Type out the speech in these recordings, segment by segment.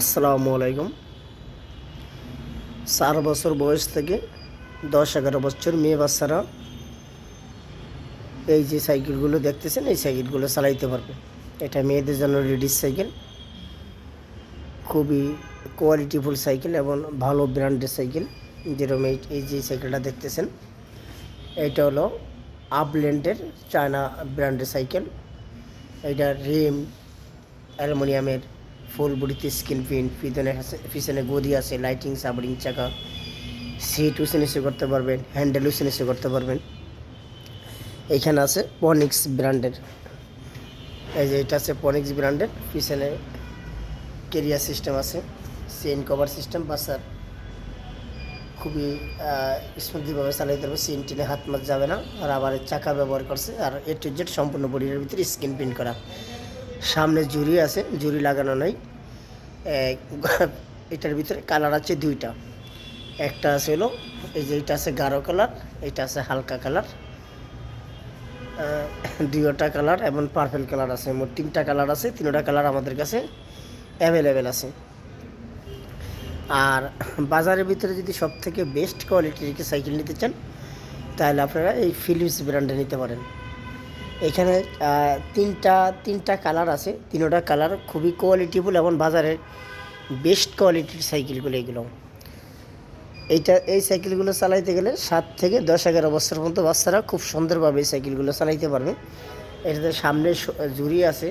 আসসালামু আলাইকুম। চার বছর বয়স থেকে দশ এগারো বছর মেয়ে বাচ্চারা এই যে সাইকেলগুলো দেখতেছেন, এই সাইকেলগুলো চালাইতে পারবে। এটা মেয়েদের জন্য লেডিস সাইকেল। খুবই কোয়ালিটিফুল সাইকেল এবং ভালো ব্র্যান্ডের সাইকেল। যেরকম এই এই যে সাইকেলটা দেখতেছেন, এটা হলো আপল্যান্ডের চায়না ব্র্যান্ডের সাইকেল। এটা রিম, অ্যালুমিনিয়ামের ফুল বডিতে স্কিন প্রিন্ট পিছনে পিছনে গদি আছে, লাইটিং, সাবরিং, চাকা। সিট নিচু করতে পারবেন, হ্যান্ডেল উঁচু নিচু করতে পারবেন। এইখানে আছে পনিক্স ব্র্যান্ডের। এই যে এটা আছে পনিক্স ব্র্যান্ডের, পিছনে কেরিয়ার সিস্টেম আছে চেন কভার সিস্টেম বা বাসার খুবই স্মুথলিভাবে চালাইতে পারবে চেন টেনে হাত মাছ যাবে না, আর আবার চাকা ব্যবহার করছে, আর এ টু জেড সম্পূর্ণ বডির ভিতরে স্কিন প্রিন্ট করা। সামনে জুরি আছে জুরি লাগানো নাই। এটার ভিতরে কালার আছে দুইটা। একটা আছে হলো, এই যে এটা আছে গাঢ় কালার, এটা আছে হালকা কালার। দুইটা কালার এবং পার্পেল কালার আছে। মোট তিনটা কালার আছে, তিনটা কালার আমাদের কাছে অ্যাভেলেবেল আছে। আর বাজারের ভিতরে যদি সব থেকে বেস্ট কোয়ালিটির সাইকেল নিতে চান, তাহলে আপনারা এই ফিলিপস ব্র্যান্ডে নিতে পারেন। এখানে তিনটা তিনটা কালার আছে। তিনোটা কালার খুবই কোয়ালিটিফুল এবং বাজারের বেস্ট কোয়ালিটির সাইকেলগুলো এগুলো। এইটা, এই সাইকেলগুলো চালাইতে গেলে সাত থেকে দশ এগারো বছর পর্যন্ত বাচ্চারা খুব সুন্দরভাবে এই সাইকেলগুলো চালাইতে পারবে। এটাতে সামনে জুড়ি আছে।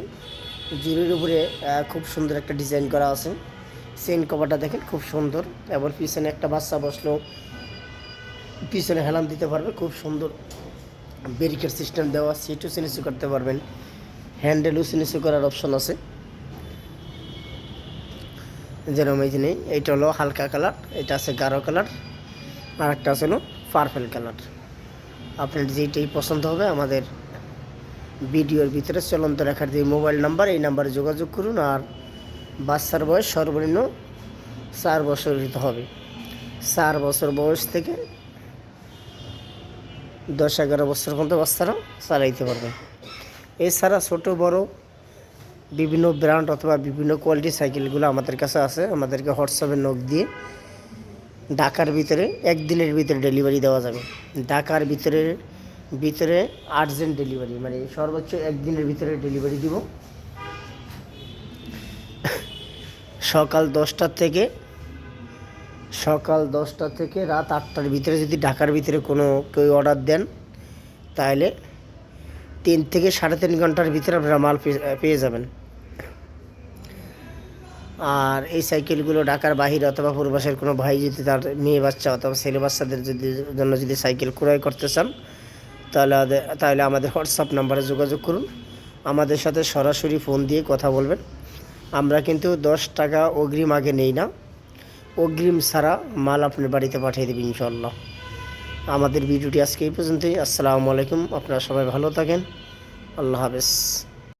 জুড়ির উপরে খুব সুন্দর একটা ডিজাইন করা আছে। চেন কভারটা দেখেন খুব সুন্দর এবং পিছনে একটা বাচ্চা বসল পিছনে হেলান দিতে পারবে, খুব সুন্দর। ব্যারিকেড সিস্টেম দেওয়া সিটও উঁচু করতে পারবেন। হ্যান্ডেলও উঁচু করার অপশন আছে। যেরকম এই জিনিস এইটা হলো হালকা কালার এটা আছে গাঢ় কালার আর একটা আছে হলো পার্পেল কালার আপনার যেইটাই পছন্দ হবে আমাদের ভিডিওর ভিতরে চলন্ত রেখার যে মোবাইল নাম্বার এই নাম্বারে যোগাযোগ করুন আর বাচ্চার বয়স সর্বনিম্ন চার বছর হবে। চার বছর বয়স থেকে দশ এগারো বছর পর্যন্ত বাচ্চারা চালাইতে পারবে। এছাড়া ছোট, বড় বিভিন্ন ব্র্যান্ড অথবা বিভিন্ন কোয়ালিটির সাইকেলগুলো আমাদের কাছে আছে। আমাদেরকে হোয়াটসঅ্যাপে নখ দিয়ে ঢাকার ভিতরে একদিনের ভিতরে ডেলিভারি দেওয়া যাবে। ঢাকার ভিতরে ভিতরে আর্জেন্ট ডেলিভারি মানে সর্বোচ্চ একদিনের ভিতরে ডেলিভারি দিব। সকাল দশটার থেকে সকাল দশটা থেকে রাত আটটার ভিতরে যদি ঢাকার ভিতরে কোনো কেউ অর্ডার দেন, তাহলে তিন থেকে সাড়ে তিন ঘণ্টার ভিতরে আপনারা মাল পেয়ে- যাবেন। আর এই সাইকেলগুলো ঢাকার বাহিরে অথবা পূর্বাসের কোনো ভাই যদি তার মেয়ে বাচ্চা অথবা ছেলে বাচ্চাদের যদি, জন্য যদি সাইকেল ক্রয় করতে চান, তাহলে তাহলে আমাদের হোয়াটসঅ্যাপ নাম্বারে যোগাযোগ করুন। আমাদের সাথে সরাসরি ফোন দিয়ে কথা বলবেন। আমরা কিন্তু দশ টাকা অগ্রিম আগে নেই না। অগ্রিম ছাড়া মাল আপনার বাড়িতে পাঠিয়ে দেবে ইনশাল্লাহ আমাদের ভিডিওটি আজকে এই পর্যন্তই। আসসালামু আলাইকুম। আপনারা সবাই ভালো থাকেন। আল্লাহ হাফেজ।